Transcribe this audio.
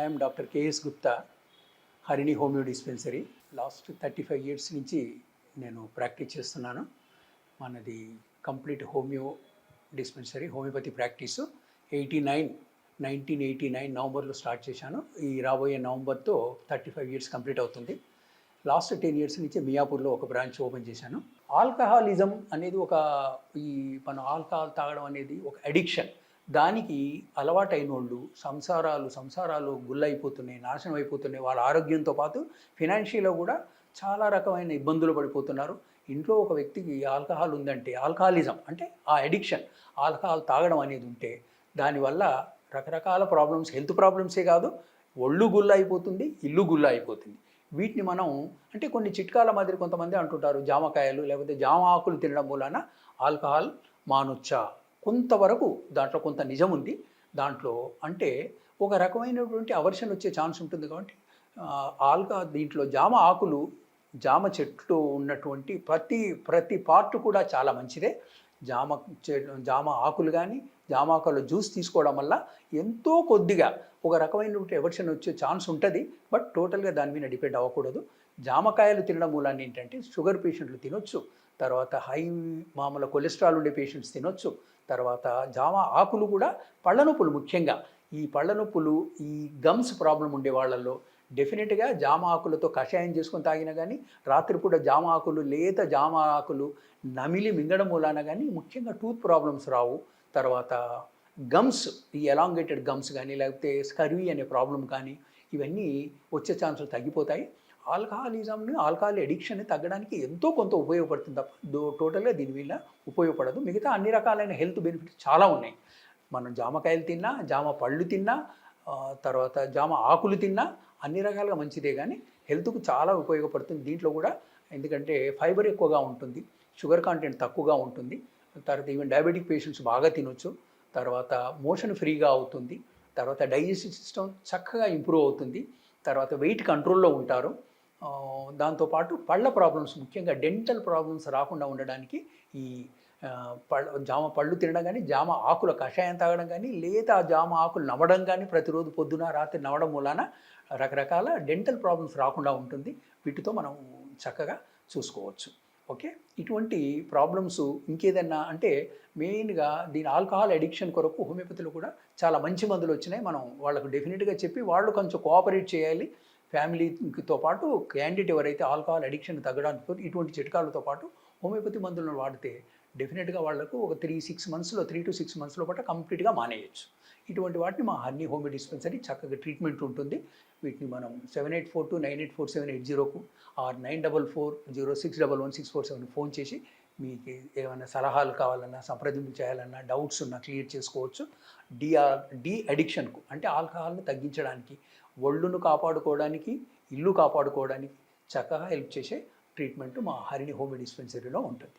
I'm doctor KS Gupta Harini homeo dispensary last thirty five years నుంచి నేను practice చేస్తున్నాను. మనది complete homeo dispensary homeopathy practice eighty nine nineteen eighty nine నవంబర్లో start చేశాను. ఈ రాబోయే నవంబర్తో థర్టీ ఫైవ్ ఇయర్స్ కంప్లీట్ అవుతుంది. లాస్ట్ టెన్ ఇయర్స్ నుంచి మియాపూర్లో ఒక బ్రాంచ్ ఓపెన్ చేశాను. ఆల్కహాలిజం అనేది ఒక ఈ మన ఆల్కహాల్ తాగడం అనేది ఒక అడిక్షన్ దానికి అలవాటైన వాళ్ళు సంసారాలు సంసారాలు గుల్లైపోతున్నాయి నాశనం అయిపోతున్నాయి. వాళ్ళ ఆరోగ్యంతో పాటు ఫినాన్షియల్గా కూడా చాలా రకమైన ఇబ్బందులు పడిపోతున్నారు. ఇంట్లో ఒక వ్యక్తికి ఆల్కహాల్ ఉందంటే ఆల్కహాలిజం అంటే ఆ అడిక్షన్ ఆల్కహాల్ తాగడం అనేది ఉంటే దానివల్ల రకరకాల ప్రాబ్లమ్స్ హెల్త్ ప్రాబ్లమ్సే కాదు ఒళ్ళు గుల్ల అయిపోతుంది ఇల్లు గుల్ల అయిపోతుంది వీటిని మనం అంటే కొన్ని చిట్కాల మాదిరి కొంతమంది అంటుంటారు జామకాయలు లేకపోతే జామ ఆకులు తినడం మూలాన ఆల్కహాల్ మానొచ్చా? కొంతవరకు దాంట్లో కొంత నిజం ఉంది దాంట్లో అంటే ఒక రకమైనటువంటి అవర్షన్ వచ్చే ఛాన్స్ ఉంటుంది కాబట్టి ఆల్గా దీంట్లో జామ ఆకులు జామ చెట్లు ఉన్నటువంటి ప్రతి ప్రతి పార్ట్ కూడా చాలా మంచిదే. జామ చె- జామ ఆకులు కానీ జామ జ్యూస్ తీసుకోవడం వల్ల ఎంతో కొద్దిగా ఒక రకమైన ఎవర్షన్ వచ్చే ఛాన్స్ ఉంటుంది. బట్ టోటల్గా దాని మీద డిపెండ్ అవ్వకూడదు. జామకాయలు తినడం మూలాన్ని ఏంటంటే షుగర్ పేషెంట్లు తినొచ్చు. తర్వాత హై మామూలు కొలెస్ట్రాల్ ఉండే పేషెంట్స్ తినొచ్చు. తర్వాత జామ ఆకులు కూడా పళ్ళ నొప్పులు ముఖ్యంగా. ఈ పళ్ళ నొప్పులు ఈ గమ్స్ ప్రాబ్లం ఉండే వాళ్ళల్లో డెఫినెట్గా జామ ఆకులతో కషాయం చేసుకొని తాగినా కానీ రాత్రిపూట జామ ఆకులు లేత జామ ఆకులు నమిలి మింగడం మూలాన కానీ ముఖ్యంగా టూత్ ప్రాబ్లమ్స్ రావు. తర్వాత గమ్స్ ఈ ఎలాంగేటెడ్ గమ్స్ కానీ లేకపోతే స్కర్వీ అనే ప్రాబ్లం కానీ ఇవన్నీ వచ్చే ఛాన్సులు తగ్గిపోతాయి. ఆల్కహాలిజంని ఆల్కహాల్ అడిక్షన్ని తగ్గడానికి ఎంతో కొంత ఉపయోగపడుతుంది తప్ప టోటల్గా దీని వల్ల ఉపయోగపడదు. మిగతా అన్ని రకాలైన హెల్త్ బెనిఫిట్స్ చాలా ఉన్నాయి. మనం జామకాయలు తిన్నా జామ పళ్ళు తిన్నా తర్వాత జామ ఆకులు తిన్నా అన్ని రకాలుగా మంచిదే కానీ హెల్త్కు చాలా ఉపయోగపడుతుంది. దీంట్లో కూడా ఎందుకంటే ఫైబర్ ఎక్కువగా ఉంటుంది షుగర్ కాంటెంట్ తక్కువగా ఉంటుంది తర్వాత ఈవెన్ డయాబెటిక్ పేషెంట్స్ బాగా తినొచ్చు తర్వాత మోషన్ ఫ్రీగా అవుతుంది తర్వాత డైజెస్టివ్ సిస్టమ్ చక్కగా ఇంప్రూవ్ అవుతుంది తర్వాత వెయిట్ కంట్రోల్లో ఉంటారు. దాంతోపాటు పళ్ళ ప్రాబ్లమ్స్ ముఖ్యంగా డెంటల్ ప్రాబ్లమ్స్ రాకుండా ఉండడానికి ఈ పళ్ళు జామ పళ్ళు తినడం కానీ జామ ఆకుల కషాయం తాగడం కానీ లేదా జామ ఆకులు నవ్వడం కానీ ప్రతిరోజు పొద్దున రాత్రి నవ్వడం మూలాన రకరకాల డెంటల్ ప్రాబ్లమ్స్ రాకుండా ఉంటుంది. వీటితో మనం చక్కగా చూసుకోవచ్చు. ఓకే? ఇటువంటి ప్రాబ్లమ్స్ ఇంకేదన్నా అంటే మెయిన్గా దీని ఆల్కహాల్ అడిక్షన్ కొరకు హోమియోపతిలో కూడా చాలా మంచి మందులు వచ్చినాయి. మనం వాళ్ళకు డెఫినెట్గా చెప్పి వాళ్ళు కొంచెం కోఆపరేట్ చేయాలి. ఫ్యామిలీతో పాటు క్యాండిడేట్ ఎవరైతే ఆల్కహాల్ అడిక్షన్ తగ్గడానికి ఇటువంటి చిట్కాలతో పాటు హోమియోపతి మందులను వాడితే డెఫినెట్గా వాళ్ళకు ఒక త్రీ సిక్స్ మంత్స్లో త్రీ టు సిక్స్ మంత్స్లో పాటు కంప్లీట్గా మానేయచ్చు. ఇటువంటి వాటిని మా హన్నీ హోమియో డిస్పెన్సరీ చక్కగా ట్రీట్మెంట్ ఉంటుంది. వీటిని మనం seven eight four two nine eight four seven eight జీరోకు or nine double four zero six double one six four seven phone చేసి మీకు ఏమైనా సలహాలు కావాలన్నా సంప్రదింపులు చేయాలన్నా డౌట్స్ ఉన్నా క్లియర్ చేసుకోవచ్చు. డిఆర్ డి అడిక్షన్కు అంటే ఆల్కహాల్ని తగ్గించడానికి ఒళ్ళును కాపాడుకోవడానికి ఇల్లు కాపాడుకోవడానికి చక్కగా హెల్ప్ చేసే ట్రీట్మెంట్ మా హరిణి హోమియో డిస్పెన్సరీలో ఉంటుంది.